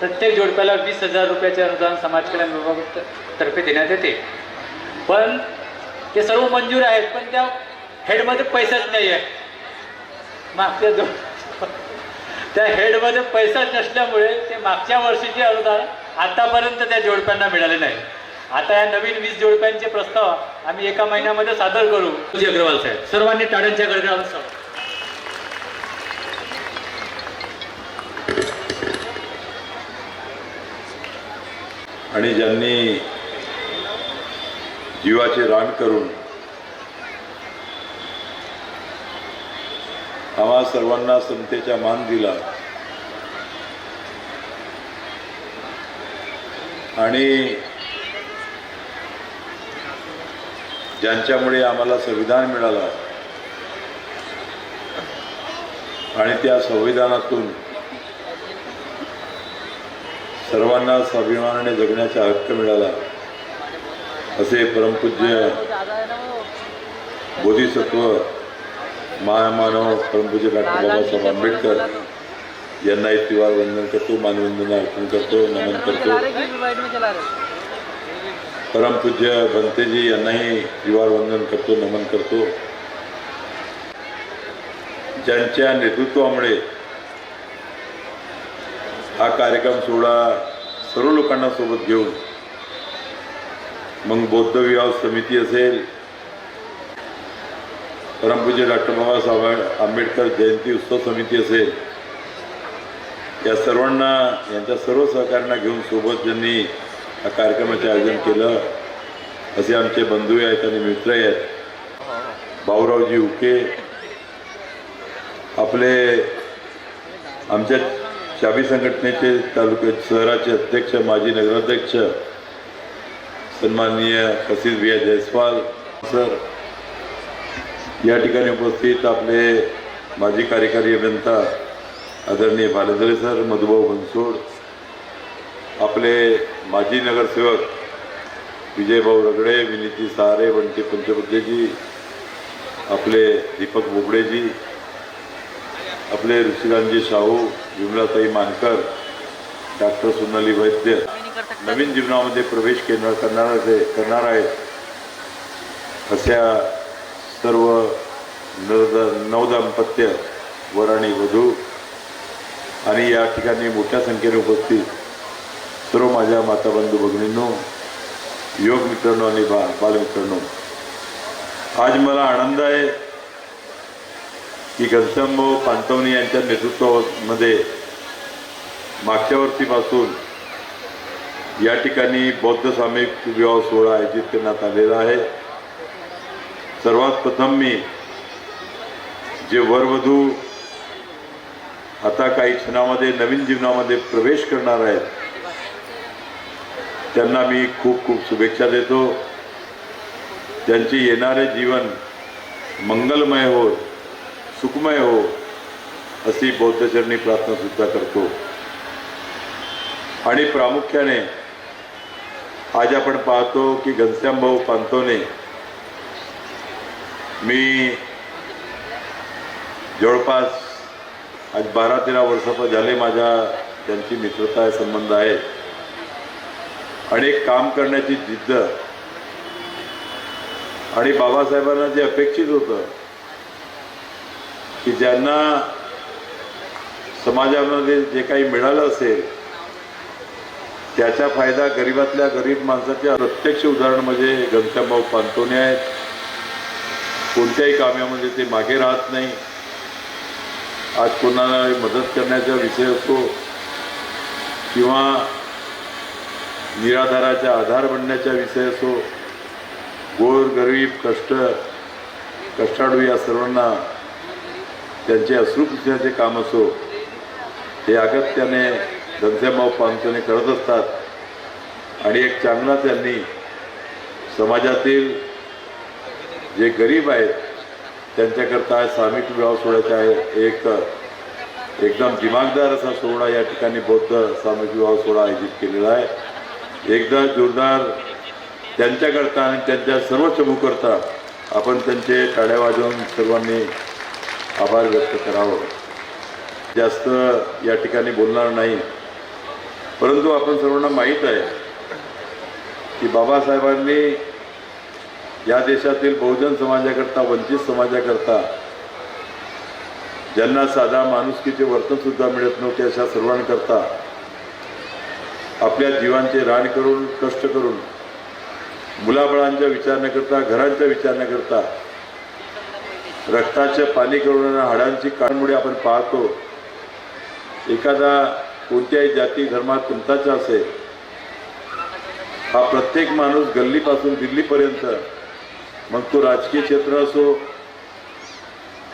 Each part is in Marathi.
प्रत्येक जोडप्याला वीस हजार रुपयाचे अनुदान समाज कल्याण विभागातर्फे देण्यात येते. पण ते सर्व मंजूर आहेत पण त्या हेडमध्ये पैसाच नाही आहे. मागच्या दो त्या हेडमध्ये पैसाच नसल्यामुळे ते मागच्या वर्षीचे अनुदान आतापर्यंत त्या जोडप्यांना मिळाले नाही. आता या नवीन वीस जोडप्यांचे प्रस्ताव आम्ही एका महिन्यामध्ये सादर करू. अग्रवाल साहेब सर्वांनी टाळ्यांच्या गडगडावर आणि ज्यांनी जीवाचे रान करून आम्हा सर्वांना समतेचा मान दिला आणि ज्यांच्यामुळे आम्हाला संविधान मिळालं आणि त्या संविधानातून सर्वांना स्वाभिमानाने जगण्याचा हक्क मिळाला. असे परमपूज्य बोधिसत्व महामानव परमपूज्य डॉक्टर बाबासाहेब आंबेडकर यांनाही तिवार वंदन करतो मानवंदना अर्पण करतो नमन करतो. परमपूज्य भंतेजी यांनाही तिवार वंदन करतो नमन करतो. ज्यांच्या नेतृत्वामुळे हा कार्यक्रम सोहळा सर्व लोकांना सोबत घेऊन मग बौद्ध विवाह समिती असेल परमपूज्य डॉक्टर बाबासाहेब आंबेडकर जयंती उत्सव समिती असेल या सर्वांना यांच्या सर्व सहकार्यांना घेऊन सोबत ज्यांनी हा कार्यक्रमाचे आयोजन केलं असे आमचे बंधू आहेत आणि मित्र आहेत. भाऊरावजी उके आपले आमच्या शाबी संघटनेचे तालुके शहराचे अध्यक्ष माजी नगराध्यक्ष सन्माननीय हसीद बिया जयस्वाल सर या ठिकाणी उपस्थित आपले माजी कार्यकारी अभियंता आदरणीय भालेंद्रे सर मधुभाऊ बनसोड आपले माजी नगरसेवक विजयभाऊ रगडे विनीती सहारे बंटी पंचबुद्धेजी आपले दीपक बोबडेजी आपले ऋषिकांतजी शाहू विमलाताई मानकर डॉक्टर सोनाली वैद्य नवीन जीवनामध्ये प्रवेश केंद्र करणार करणार आहेत. अशा सर्व नवद नवदाम्पत्य वर आणि वधू आणि या ठिकाणी मोठ्या संख्येने उपस्थित सर्व माझ्या माताबंधू भगिनींनो योग मित्रांनो आणि बा बालमित्रांनो आज मला आनंद आहे. की घनश्यामभाऊ पांतवणी यांच्या नेतृत्वामध्ये मागच्या वर्षीपासून या ठिकाणी बौद्ध सामिक विवाह सोहळा आयोजित करण्यात आलेला आहे. सर्वात प्रथम मी जे वरवधू आता काही क्षणामध्ये नवीन जीवनामध्ये प्रवेश करणार आहेत त्यांना मी खूप खूप शुभेच्छा देतो. त्यांचे येणारे जीवन मंगलमय होत सुखमय हो अशी बौद्धचरणी प्रार्थना सुद्धा करतो. आणि प्रामुख्याने आज आपण पाहतो की घनश्यामभाऊ पांतोने मी जवळपास आज बारा तेरा वर्षापासून झाले माझ्या त्यांची मित्रता आहे, संबंध आहे. आणि एक काम करण्याची जिद्द. आणि बाबासाहेबांना जे अपेक्षित होतं ज्यांना समाजामध्ये जे काही मिळालं असेल त्याचा फायदा गरिबातल्या गरीब माणसाच्या प्रत्यक्ष उदाहरण म्हणजे घनश्यामभाऊ पांतोने आहेत. कोणत्याही कामामध्ये ते मागे राहत नाही. आज कोणाला मदत करण्याचा विषय असतो किंवा निराधाराचा आधार बनण्याचा विषय असो गोर गरीब कष्ट कष्टाळू या सर्वांना त्यांचे अश्रू पुसण्याचे काम असो हे अगत्याने धनश्यामभाऊ पांचोने करत असतात. आणि एक चांगला त्यांनी समाजातील जे गरीब आहेत त्यांच्याकरता सामिक विवाह सोहळ्याचा आहे. एक एकदम दिमागदार असा सोहळा या ठिकाणी बौद्ध सामिक विवाह सोहळा आयोजित केलेला आहे. एकदा जोरदार त्यांच्याकरता आणि त्यांच्या सर्व चमूकरता आपण त्यांचे टाळ्या वाजवून सर्वांनी आभार व्यक्त करावं. जास्त या ठिकाणी बोलणार नाही. परंतु आपण सर्वांना माहीत आहे की बाबासाहेबांनी या देशातील बहुजन समाजाकरता वंचित समाजाकरता ज्यांना साधा माणुसकीचे वर्तन सुद्धा मिळत नव्हते अशा सर्वांकरता आपल्या जीवांचे रान करून कष्ट करून मुलाबळांच्या विचार न करता घरांचा विचार न करता रक्ताचे पाणी करून हाडांची काळमुळे आपण पाहतो. एखादा कोणत्याही जाती धर्मात तुमचाचा असेल. हा प्रत्येक माणूस गल्लीपासून दिल्लीपर्यंत मग तो राजकीय क्षेत्र असो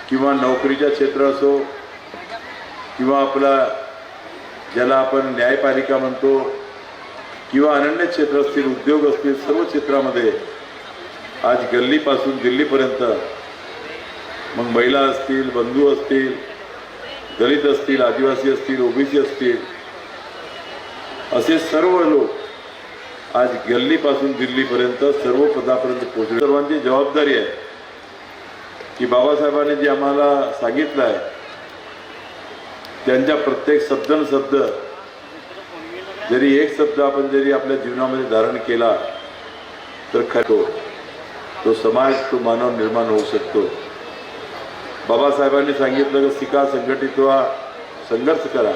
किंवा नोकरीच्या क्षेत्र असो किंवा आपला ज्याला आपण न्यायपालिका म्हणतो किंवा अनन्य क्षेत्र असतील उद्योग असतील सर्व क्षेत्रामध्ये आज गल्लीपासून दिल्लीपर्यंत मग महिला असतील बंधू असतील दलित असतील आदिवासी असतील ओबीसी असतील असे सर्व लोक आज गल्लीपासून दिल्लीपर्यंत सर्व पदापर्यंत पोहोचले. सर्वांची जबाबदारी आहे की बाबासाहेबांनी जे आम्हाला सांगितलं आहे त्यांच्या प्रत्येक शब्दन शब्द जरी एक शब्द आपण जरी आपल्या जीवनामध्ये धारण केला तर खरं तो समाज तो मानव निर्माण होऊ शकतो. बाबासाहेबांनी सांगितलं की शिका संघटित व्हा संघर्ष करा.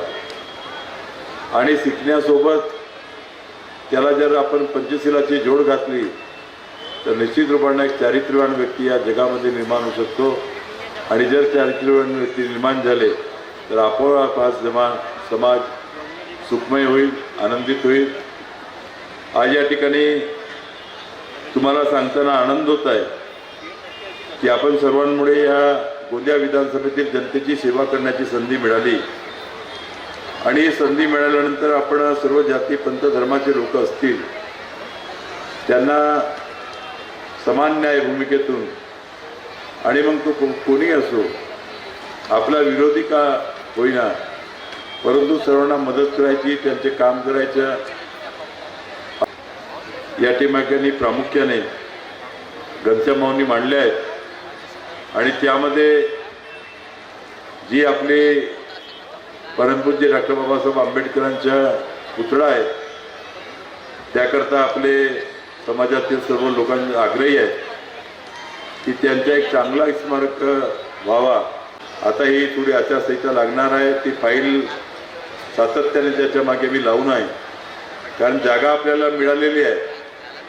आणि शिकण्यासोबत त्याला जर आपण पंचशिलाची जोड घातली तर निश्चित रूपाने एक चारित्र्यवान व्यक्ती या जगामध्ये निर्माण होऊ शकतो. आणि जर चारित्र्यवान व्यक्ती निर्माण झाले तर आपोआप हा जमा समाज सुखमय होईल आनंदित होईल. आज या ठिकाणी तुम्हाला सांगताना आनंद होत आहे की आपण सर्वांमुळे या गोंदिया विधानसभेतील जनतेची सेवा करण्याची संधी मिळाली. आणि ही संधी मिळाल्यानंतर आपण सर्व जाती पंथ धर्माचे लोक असतील त्यांना समान न्याय भूमिकेतून आणि मग तो को- कोणी असो आपला विरोधी का होईना परंतु सर्वांना मदत करायची त्यांचे काम करायचं या टीमाक्यांनी प्रामुख्याने घनश्यामभाऊंनी मांडल्या आहेत. आणि त्यामध्ये जी आपली परमपूज्य डॉक्टर बाबासाहेब आंबेडकरांच्या पुतळा आहे त्याकरता आपले समाजातील सर्व लोकांचे आग्रही आहेत की त्यांचा एक चांगला स्मारक व्हावा. आता ही थोडी आचारसंहिता लागणार आहे ती फाईल सातत्याने त्याच्यामागे मी लावून आहे कारण जागा आपल्याला मिळालेली आहे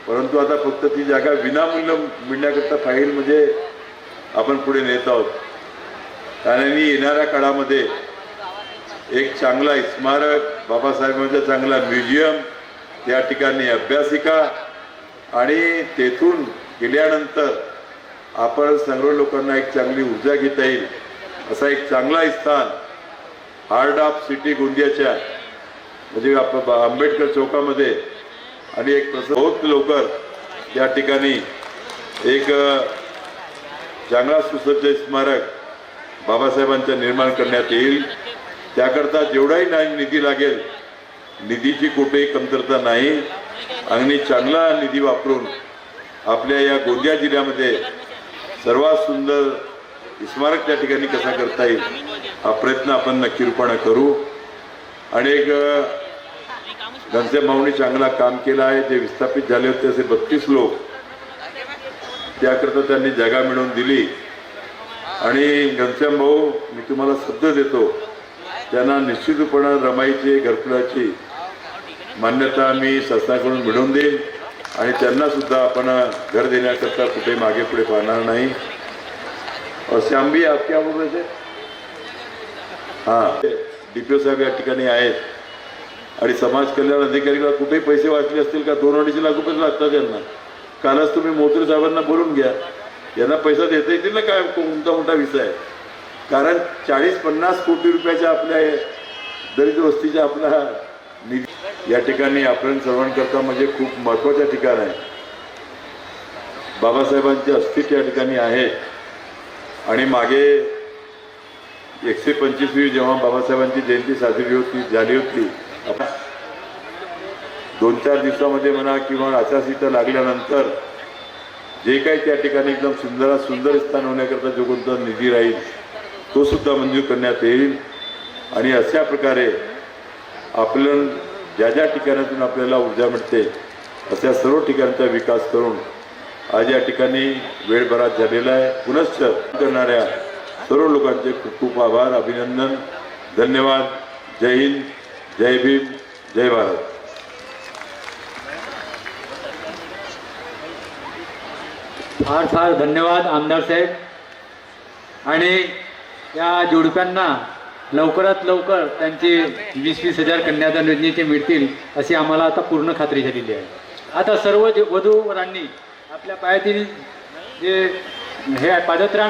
परंतु आता फक्त ती जागा विनामूल्य मिळण्याकरता फाईल म्हणजे आपण पुढे नेत आहोत. आणि येणाऱ्या काळामध्ये एक चांगला स्मारक बाबासाहेबांचा चांगला म्युझियम त्या ठिकाणी अभ्यासिका आणि तेथून गेल्यानंतर आपण सर्व लोकांना एक चांगली ऊर्जा घेता येईल असा एक चांगला स्थान हार्ड ऑफ सिटी गोंदियाच्या म्हणजे आप- आंबेडकर चौकामध्ये. आणि एक प्रस बहुत लवकर त्या ठिकाणी एक चांगला सुसज्ज स्मारक बाबासाहेबांचं निर्माण करण्यात येईल. त्याकरता जेवढाही नाही निधी लागेल निधीची कुठेही कमतरता नाही. आणि चांगला निधी वापरून आपल्या या गोंदिया जिल्ह्यामध्ये सर्वात सुंदर स्मारक त्या ठिकाणी कसा करता येईल हा प्रयत्न आपण नक्की रूपाने करू. आणि एक घनसे माऊने चांगला काम केलं आहे. जे विस्थापित झाले होते असे बत्तीस लोक त्याकरता त्यांनी जागा मिळवून दिली. आणि घनश्याम भाऊ मी तुम्हाला शब्द देतो. त्यांना निश्चितपणे रमाईची घरकुलाची मान्यता मी शासनाकडून मिळवून देईन. आणि त्यांना सुद्धा आपण घर देण्याकरता कुठे मागे पुढे पाहणार नाही. श्यामबी श्याम भी आप क्या बोल रहे डीपीओ साहेब या ठिकाणी आहेत. आणि समाज कल्याण अधिकारीला कुठेही पैसे वाचले असतील का? दोन अडीचशे लाख रुपये लागतात त्यांना. कालच तुम्ही मोत्री साहेबांना बोलून घ्या. यांना पैसा देता येतील ना काय? कोणता मोठा विषय आहे? कारण चाळीस पन्नास कोटी रुपयाच्या आपल्या दरिद्र वस्तीच्या आपला निधी या ठिकाणी आपण सर्वांकरता म्हणजे खूप महत्त्वाच्या ठिकाण आहे. बाबासाहेबांचे अस्तित्व या ठिकाणी आहे. आणि मागे एकशे पंचवीसवी जेव्हा बाबासाहेबांची जयंती साजरी होती झाली होती आपण दोन चार दिवसामध्ये म्हणा किंवा आचारसंहिता लागल्यानंतर जे काही त्या ठिकाणी एकदम सुंदर सुंदर स्थान होण्याकरता जो कोणता निधी राहील तो सुद्धा मंजूर करण्यात येईल. आणि अशा प्रकारे आपलं ज्या ज्या ठिकाणातून आपल्याला ऊर्जा मिळते अशा सर्व ठिकाणचा विकास करून आज या ठिकाणी वेळ बराच झालेला आहे. पुनश्च करणाऱ्या सर्व लोकांचे खूप खूप आभार अभिनंदन. धन्यवाद. जय हिंद. जय भीम. जय भारत. फार फार धन्यवाद आमदार साहेब. आणि या जोडप्यांना लवकरात लवकर त्यांचे वीस वीस हजार कन्यादान योजनेचे मिळतील अशी आम्हाला आता पूर्ण खात्री झालेली आहे. आता सर्व जे वधूवरांनी आपल्या पायातील जे हे पादत्राण